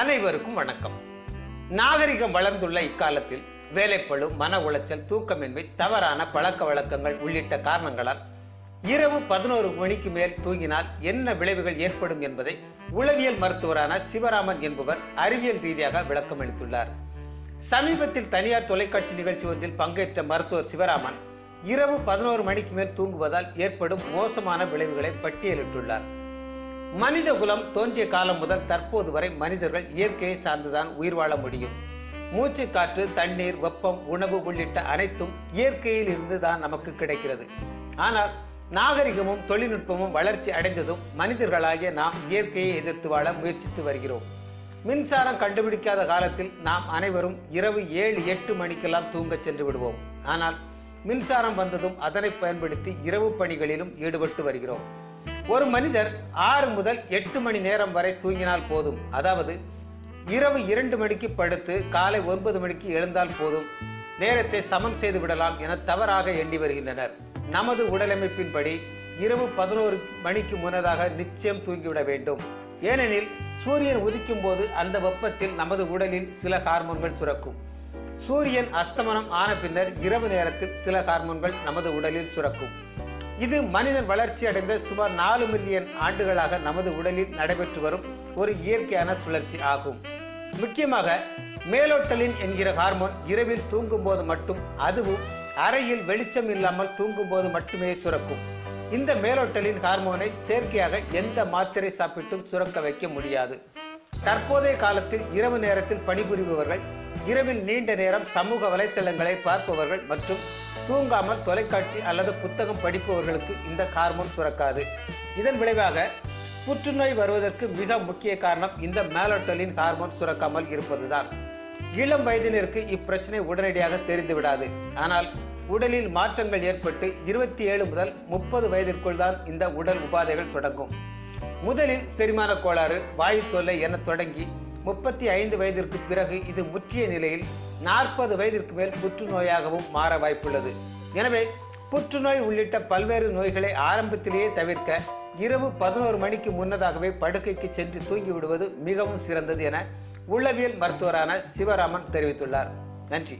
அனைவருக்கும் வணக்கம். நாகரிகம் வளர்ந்துள்ள இக்காலத்தில் வேலைப்பழு மன உளைச்சல் தூக்கமின்மை தவறான பழக்க வழக்கங்கள் உள்ளிட்ட காரணங்களால் இரவு பதினோரு மணிக்கு மேல் தூங்கினால் என்ன விளைவுகள் ஏற்படும் என்பதை உளவியல் மருத்துவரான சிவராமன் என்பவர் அறிவியல் ரீதியாக விளக்கமளித்துள்ளார் சமீபத்தில் தனியார் தொலைக்காட்சி நிகழ்ச்சி ஒன்றில் பங்கேற்ற மருத்துவர் சிவராமன் இரவு பதினோரு மணிக்கு மேல் தூங்குவதால் ஏற்படும் மோசமான விளைவுகளை பட்டியலிட்டுள்ளார். மனித குலம் தோன்றிய காலம் முதல் தற்போது வரை மனிதர்கள் இயற்கையை சார்ந்துதான் உயிர் வாழ முடியும். மூச்சு காற்று தண்ணீர் வெப்பம் உணவு உள்ளிட்ட அனைத்தும் இயற்கையில் இருந்து தான் நமக்கு கிடைக்கிறது. ஆனால் நாகரிகமும் தொழில்நுட்பமும் வளர்ச்சி அடைந்ததும் மனிதர்களாகிய நாம் இயற்கையை எதிர்த்து வாழ முயற்சித்து வருகிறோம். மின்சாரம் கண்டுபிடிக்காத காலத்தில் நாம் அனைவரும் இரவு ஏழு எட்டு மணிக்கெல்லாம் தூங்கச் சென்று விடுவோம். ஆனால் மின்சாரம் வந்ததும் அதனை பயன்படுத்தி இரவு பணிகளிலும் ஈடுபட்டு வருகிறோம். ஒரு மனிதர் ஆறு முதல் எட்டு மணி நேரம் வரை தூங்கினால் போதும். அதாவது இரவு இரண்டு மணிக்கு படுத்து காலை ஒன்பது மணிக்கு எழுந்தால் போதும். நேரத்தை சமன் செய்து விடலாம் என தவறாக எண்ணி வருகின்றனர். நமது உடலமைப்பின்படி இரவு பதினோரு மணிக்கு முன்னதாக நிச்சயம் தூங்கிவிட வேண்டும். ஏனெனில் சூரியன் உதிக்கும் போது அந்த வெப்பத்தில் நமது உடலில் சில ஹார்மோன்கள் சுரக்கும். சூரியன் அஸ்தமனம் ஆன பின்னர் இரவு நேரத்தில் சில ஹார்மோன்கள் நமது உடலில் சுரக்கும். இது மனிதன் வளர்ச்சி அடைந்த சுமார் நாலு மில்லியன் ஆண்டுகளாக நமது உடலில் நடைபெற்று வரும் ஒரு இயற்கையான சுழற்சி ஆகும். முக்கியமாக மேலோட்டலின் என்கிற ஹார்மோன் இரவில் தூங்கும் போது மட்டும் அதுவும் அறையில் வெளிச்சம் இல்லாமல் தூங்கும் போது மட்டுமே சுரக்கும். இந்த மேலோட்டலின் ஹார்மோனை செயற்கையாக எந்த மாத்திரை சாப்பிட்டும் சுரக்க வைக்க முடியாது. தற்போதைய காலத்தில் இரவு நேரத்தில் பணிபுரிபவர்கள் இரவில் நீண்ட நேரம் சமூக வலைத்தளங்களை பார்ப்பவர்கள் மற்றும் தூங்காமல் தொலைக்காட்சி அல்லது புத்தகம் படிப்பவர்களுக்கு இந்த ஹார்மோன் சுரக்காது. இதன் விளைவாக புற்றுநோய் வருவதற்கு மிக முக்கிய காரணம் இந்த மேலோட்டலின் ஹார்மோன் சுரக்காமல் இருப்பதுதான். இளம் வயதினருக்கு இப்பிரச்சனை உடனடியாக தெரிந்துவிடாது. ஆனால் உடலில் மாற்றங்கள் ஏற்பட்டு இருபத்தி ஏழு முதல் முப்பது வயதிற்குள் தான் இந்த உடல் உபாதைகள் தொடங்கும். முதலில் செரிமான கோளாறு வாயு தொல்லை என தொடங்கி முப்பத்தி ஐந்து வயதிற்கு பிறகு இது முற்றிய நிலையில் நாற்பது வயதிற்கு மேல் புற்றுநோயாகவும் மாற வாய்ப்புள்ளது. எனவே புற்றுநோய் உள்ளிட்ட பல்வேறு நோய்களை ஆரம்பத்திலேயே தவிர்க்க இரவு பதினோரு மணிக்கு முன்னதாகவே படுக்கைக்கு சென்று தூங்கிவிடுவது மிகவும் சிறந்தது என உளவியல் மருத்துவரான சிவராமன் தெரிவித்துள்ளார். நன்றி.